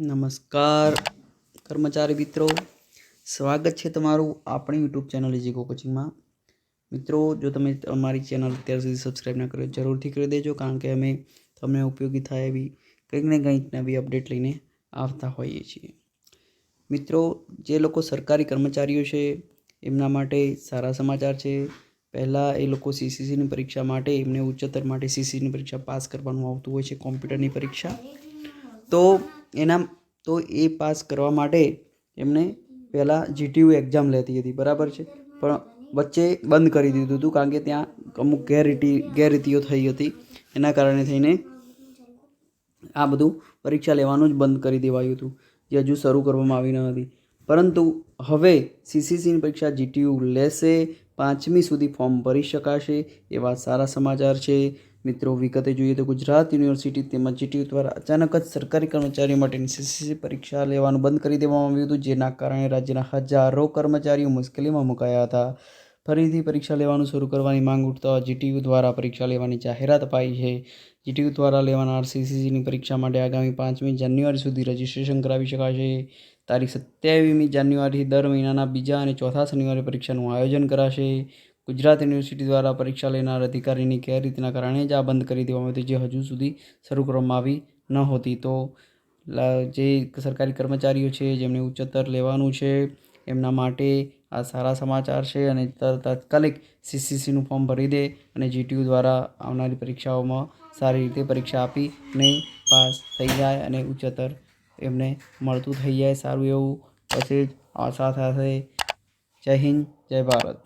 નમસ્કાર, કર્મચારી મિત્રો. સ્વાગત છે તમારું આપણી યુટ્યુબ ચેનલ ઇજીકો કોચિંગમાં મિત્રો, જો તમે અમારી ચેનલ અત્યાર સુધી સબસ્ક્રાઈબ ના કરો જરૂરથી કરી દેજો, કારણ કે અમે તમને ઉપયોગી થાય એવી કંઈક ને કંઈક નવી અપડેટ લઈને આવતા હોઈએ છીએ. મિત્રો, જે લોકો સરકારી કર્મચારીઓ છે, એમના માટે સારા સમાચાર છે. પહેલાં એ લોકો સીસીસીની પરીક્ષા માટે, એમને ઉચ્ચતર માટે સીસીની પરીક્ષા પાસ કરવાનું આવતું હોય છે, કોમ્પ્યુટરની પરીક્ષા. તો એના તો એ પાસ કરવા માટે એમને પહેલાં જીટીયુ એક્ઝામ લેતી હતી, બરાબર છે? પણ વચ્ચે બંધ કરી દીધું હતું કારણ કે ત્યાં અમુક ગેરરીતિ, ગેરરીતિઓ થઈ હતી. એના કારણે થઈને આ બધું પરીક્ષા લેવાનું જ બંધ કરી દેવાયું હતું. જે હજુ શરૂ કરવામાં આવી ન હતી. પરંતુ હવે સીસીસીની પરીક્ષા જીટીયુ લેશે પાંચમી સુધી ફોર્મ ભરી શકાશે એવા સારા સમાચાર છે. મિત્રો, વિગતે જોઈએ તો ગુજરાત યુનિવર્સિટી તેમજ જીટીયુ દ્વારા અચાનક જ સરકારી કર્મચારીઓ માટેની સીસીસી પરીક્ષા લેવાનું બંધ કરી દેવામાં આવ્યું હતું, જેના કારણે રાજ્યના હજારો કર્મચારીઓ મુશ્કેલીમાં મુકાયા હતા. ફરીથી પરીક્ષા લેવાનું શરૂ કરવાની માંગ ઉઠતા જીટીયુ દ્વારા પરીક્ષા લેવાની જાહેરાત અપાઈ છે. જીટીયુ દ્વારા લેવાનાર સીસીસીની પરીક્ષા માટે આગામી પાંચમી જાન્યુઆરી સુધી રજિસ્ટ્રેશન કરાવી શકાશે. તારીખ સત્યાવીસમી જાન્યુઆરીથી દર મહિનાના બીજા અને ચોથા શનિવારે પરીક્ષાનું આયોજન કરાશે. ગુજરાત યુનિવર્સિટી દ્વારા પરીક્ષા લેનાર અધિકારીની ગેરરીતના કારણે જ આ બંધ કરી દેવામાં હતી જે હજુ સુધી શરૂ કરવામાં આવી નહોતી તો, લા- જે સરકારી કર્મચારીઓ છે, જેમને ઉચ્ચતર લેવાનું છે, એમના માટે આ સારા સમાચાર છે અને તાત્કાલિક સીસીસીનું ફોર્મ ભરી દે અને જીટીયુ દ્વારા આવનારી પરીક્ષાઓમાં સારી રીતે પરીક્ષા આપી ને પાસ થઈ જાય અને ઉચ્ચતર એમને મળતું થઈ જાય સારું એવું. પછી આશા સાથે જય હિન્દ, જય ભારત.